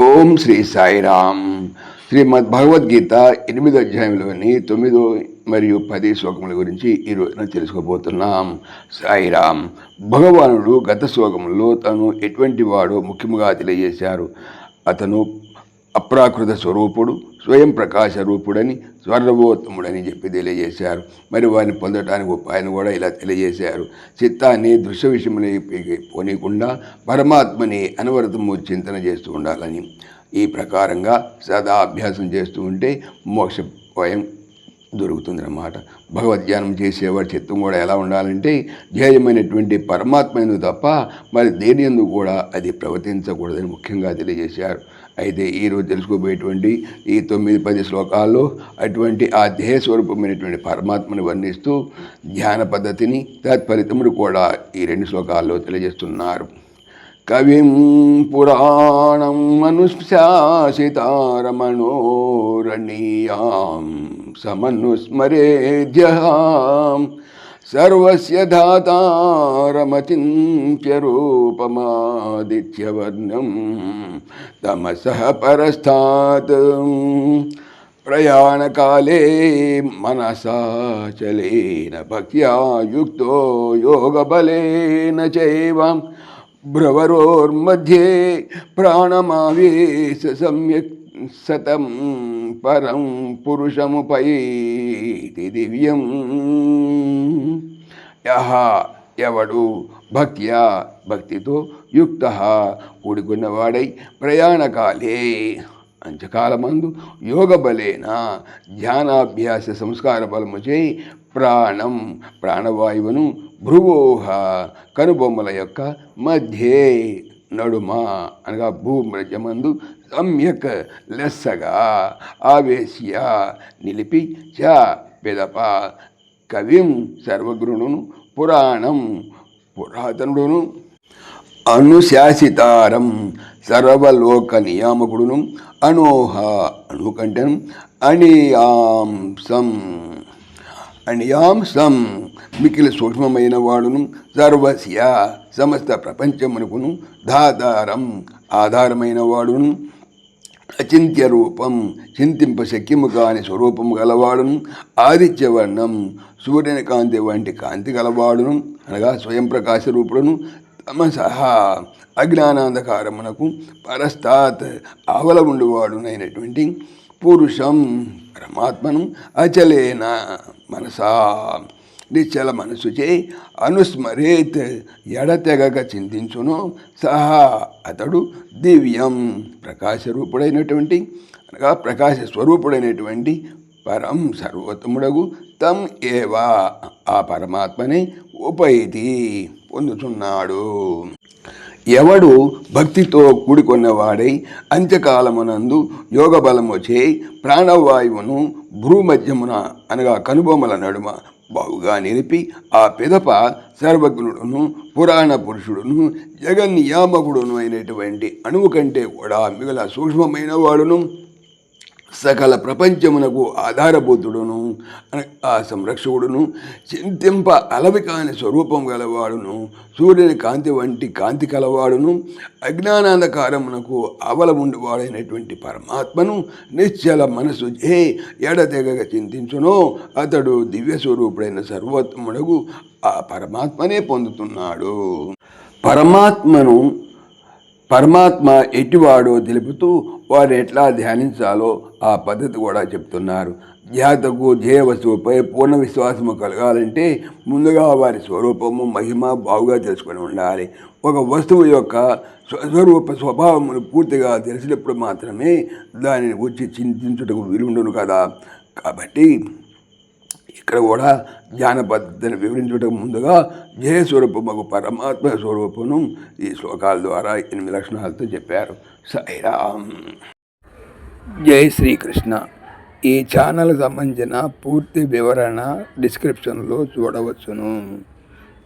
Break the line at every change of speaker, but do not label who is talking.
ఓం శ్రీ సాయిరామ్. శ్రీమద్ భగవద్గీత ఎనిమిదో అధ్యాయంలోని తొమ్మిదో మరియు పది శ్లోకముల గురించి ఈ రోజున తెలుసుకోబోతున్నాం. సాయిరామ్. భగవానుడు గత శ్లోకంలో తను ఎటువంటి వాడో ముఖ్యంగా తెలియజేశారు. అతను అప్రాకృత స్వరూపుడు స్వయం ప్రకాశ రూపుడని స్వర్ణవోత్తముడని చెప్పి తెలియజేశారు. మరి వారిని పొందటానికి ఉపాయాన్ని కూడా ఇలా తెలియజేశారు. చిత్తాన్ని దృశ్య విషయమని పోనీయకుండా పరమాత్మని అనవరతము చింతన చేస్తూ ఉండాలని. ఈ ప్రకారంగా సదా అభ్యాసం చేస్తూ ఉంటే మోక్షోపాయం దొరుకుతుందన్నమాట. భగవద్ధ్యానం చేసేవాడి చిత్తం కూడా ఎలా ఉండాలంటే ధ్యేయమైనటువంటి పరమాత్మను తప్ప మరి దేని ఎందుకు కూడా అది ప్రవర్తించకూడదని ముఖ్యంగా తెలియజేశారు. అయితే ఈరోజు తెలుసుకోబోయేటువంటి ఈ తొమ్మిది పది శ్లోకాల్లో అటువంటి ఆ ధ్యేయ స్వరూపమైనటువంటి పరమాత్మను వర్ణిస్తూ ధ్యాన పద్ధతిని తత్ఫలితముడు కూడా ఈ రెండు శ్లోకాల్లో తెలియజేస్తున్నారు. కవిం పురాణం అనుశాసితారమణోరణీయాం समनुस्मरेद्यहां सर्वस्य धातारमचिन्त्यरूपमादित्यवर्णं तमसः प्रयाण काले मनसा चलेन भक्त्या युक्तो योगबलेन चैवं भ्रवरोर्मध्ये प्राणमावेश सम्यक् सतं పరం పురుషముపైతి దివ్యం. యహ ఎవడు భక్త్యా భక్తితో యుక్త కూడుకున్నవాడై ప్రయాణకాలే. అంచకాలమందు యోగ బలేన ధ్యానాభ్యాస సంస్కార బలముచే ప్రాణం ప్రాణవాయువును భ్రువోహ కనుబొమ్మల యొక్క మధ్యే నడుమ అనగా భూమ్రజమందు సమ్యక్ లెస్సగా ఆవేశ్య నిలిపి చ పెదప కవిం సర్వగురుడును పురాణం పురాతనుడును అనుశాసితారం సర్వలోక నియామకుడును అనోహ అణుకంఠను అణియాంసం అణియాంసం మికిలి సూక్ష్మమైన వాడును సర్వస్య సమస్త ప్రపంచమునకును ధాతారం ఆధారమైన వాడును అచింత్య రూపం చింతింప శక్యము కాని స్వరూపము గలవాడును. ఆదిత్యవర్ణం సూర్యుని కాంతి వంటి కాంతి గలవాడును. అనగా స్వయం ప్రకాశ రూపుడును. తమసహా అజ్ఞానాంధకారమునకు పరస్తాత్ ఆవల ఉండువాడునైనటువంటి పురుషం పరమాత్మను అచలేన మనసా. నిశ్చల మనసుచే అనుస్మరేత్ ఎడతెగక చింతించును. సహా అతడు దివ్యం ప్రకాశరూపుడైనటువంటి అనగా ప్రకాశ స్వరూపుడైనటువంటి పరం సర్వోత్తముడగు తం ఏవా ఆ పరమాత్మని ఉపైతి పొందుతున్నాడు ఎవడు భక్తితో కూడుకున్నవాడై అంత్యకాలమునందు యోగ చేయి ప్రాణవాయువును భూమధ్యమున అనగా కనుబొమ్మల నడుమ బావుగా నిలిపి ఆ పిదప సర్వజ్ఞుడును పురాణ పురుషుడును జగన్నియామకుడును అయినటువంటి అణువు కంటే కూడా మిగల సూక్ష్మమైన వాడును. సకల ప్రపంచమునకు ఆధారభూతుడును ఆ సంరక్షకుడును చింతింప అలవి కాని స్వరూపం గలవాడును సూర్యుని కాంతి వంటి కాంతి కలవాడును అజ్ఞానాంధకారమునకు ఆవలముండువాడైనటువంటి పరమాత్మను నిశ్చల మనసు ఏ ఎడతెగక చింతించునో అతడు దివ్య స్వరూపుడైన సర్వోత్తముడగు ఆ పరమాత్మనే పొందుతున్నాడు. పరమాత్మను పరమాత్మ ఎటివాడో తెలుపుతూ వారు ఎట్లా ధ్యానించాలో ఆ పద్ధతి కూడా చెప్తున్నారు. ధ్యాతకు ధ్యేయవస్తువుపై పూర్ణ విశ్వాసము కలగాలంటే ముందుగా వారి స్వరూపము మహిమ బాగుగా తెలుసుకొని ఉండాలి. ఒక వస్తువు యొక్క స్వస్వరూప స్వభావమును పూర్తిగా తెలిసినప్పుడు మాత్రమే దానిని గురించి చింతించుటకు వీలుండును కదా. కాబట్టి ఇక్కడ కూడా జ్ఞాన పద్ధతిని వివరించడం ముందుగా జయ స్వరూపముకు పరమాత్మ స్వరూపమును ఈ శ్లోకాల ద్వారా ఎనిమిది లక్షణాలతో చెప్పారు. సాయిరామ్. జై శ్రీకృష్ణ. ఈ ఛానల్ సంబంధించిన పూర్తి వివరణ డిస్క్రిప్షన్లో చూడవచ్చును.